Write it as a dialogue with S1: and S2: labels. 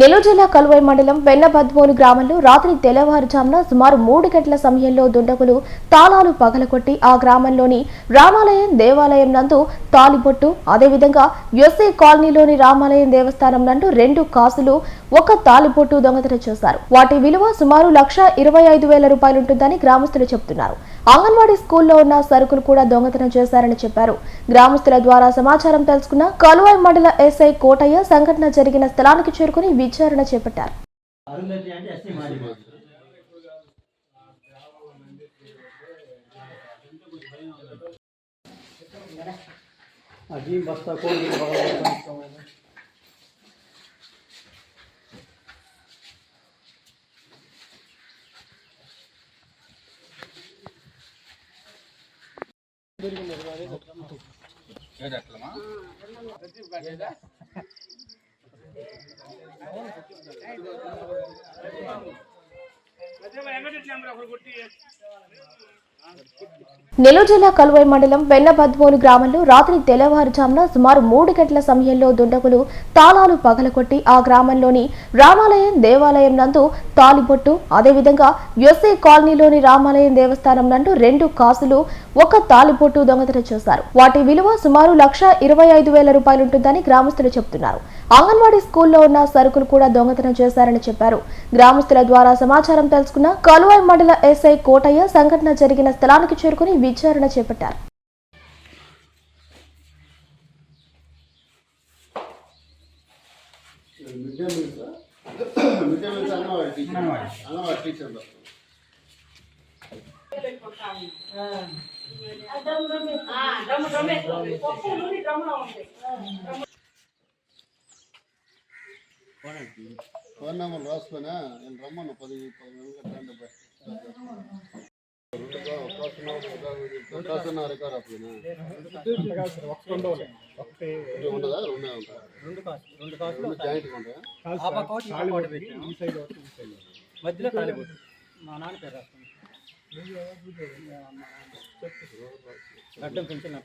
S1: నెల్లూరు జిల్లా కలువై మండలం వెన్నబద్వోలు గ్రామంలో రాత్రి తెల్లవారుజామున సుమారు మూడు గంటల సమయంలో దుండగులు తాళాలు పగలగొట్టి ఆ గ్రామంలోని రామాలయం దేవాలయం నందు తాలిబొట్టు అదేవిధంగా యొస్సే కాలనీలోని రామాలయం దేవస్థానం నందు రెండు కాసులు ఒక తాలిబొట్టు దొంగతనం చేశారు. వాటి విలువ సుమారు లక్ష ఇరవై ఐదు వేల రూపాయలుంటుందని గ్రామస్తులు చెబుతున్నారు. అంగన్వాడీ స్కూల్లో ఉన్న సరుకులు కూడా దొంగతనం చేశారని చెప్పారు. గ్రామస్తుల ద్వారా సమాచారం తెలుసుకున్న కలువాయి మండల ఎస్ఐ కోటయ్య సంఘటన జరిగిన స్థలానికి చేరుకుని విచారణ చేపట్టారు.
S2: అరుంధతి అంటే ఎస్టీ మాది అజీం బస్తా కొట్టి
S1: నెల్లూరు జిల్లా కలువై మండలం వెన్నబద్వోలు గ్రామంలో రాత్రి తెల్లవారుజామున సుమారు మూడు గంటల సమయంలో దుండగులు తాళాలు పగలగొట్టి ఆ గ్రామంలోని రామాలయం దేవాలయం నందు తాలిబొట్టు అదేవిధంగా యొస్సే కాలనీలోని రామాలయం దేవస్థానం నందు రెండు కాసులు ఒక తాలిబొట్టు దొంగతనం చేశారు. వాటి విలువ సుమారు లక్ష ఇరవై ఐదు వేల రూపాయలుంటుందని గ్రామస్తులు చెబుతున్నారు. అంగన్వాడీ స్కూల్లో ఉన్న సరుకులు కూడా దొంగతనం చేశారని చెప్పారు. గ్రామస్తుల ద్వారా సమాచారం తెలుసుకున్న కలువాయి మండల ఎస్ఐ కోటయ్య సంఘటన జరిగిన స్థలానికి చేరుకుని విచారణ చేపట్టారు.
S3: ఫోన్ నెంబర్ రాసుకున్నా నేను రమ్మను. పది పది నెలలు కట్టండి
S2: మధ్యలో తాలిబొట్టు మా నాన్న పేరు రాస్తాను పెంచిన